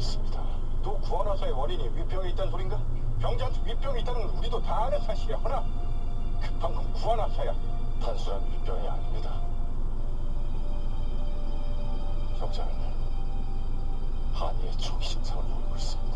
있습니다. 또 구원화사의 원인이 위병에 있다는 소린가? 병자한테 위병이 있다는 건 우리도 다 아는 사실이야. 하나 급한 건 구원화사야. 단순한 위병이 아닙니다. 병자는 한이의 초기 증상을 보이고 있습니다.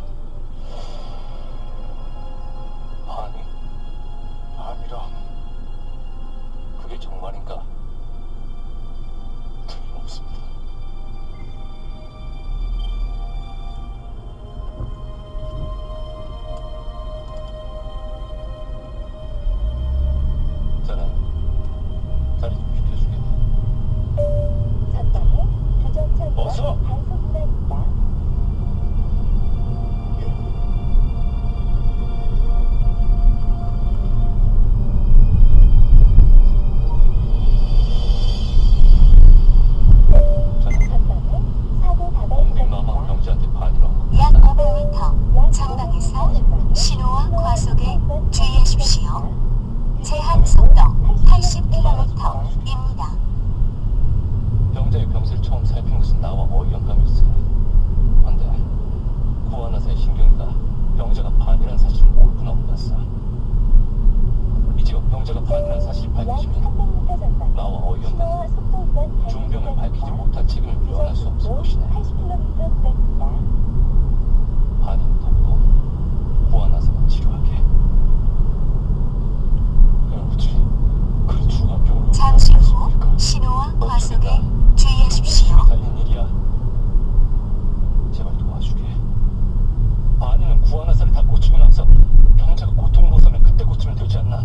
중병을 밝히지 못한 책임을 면할 수 없을 것이네. 80km 구간입니다. 반인 덮고 구하나사가 치료하게. 어찌 그리 중압병으로 잠시 후 신호와 과속에 주의하십시오. 달린 일이야. 제발 도와주게. 반이는 구하나사를 다 고치고 나서 병자가 고통 못하면 그때 고치면 되지 않나?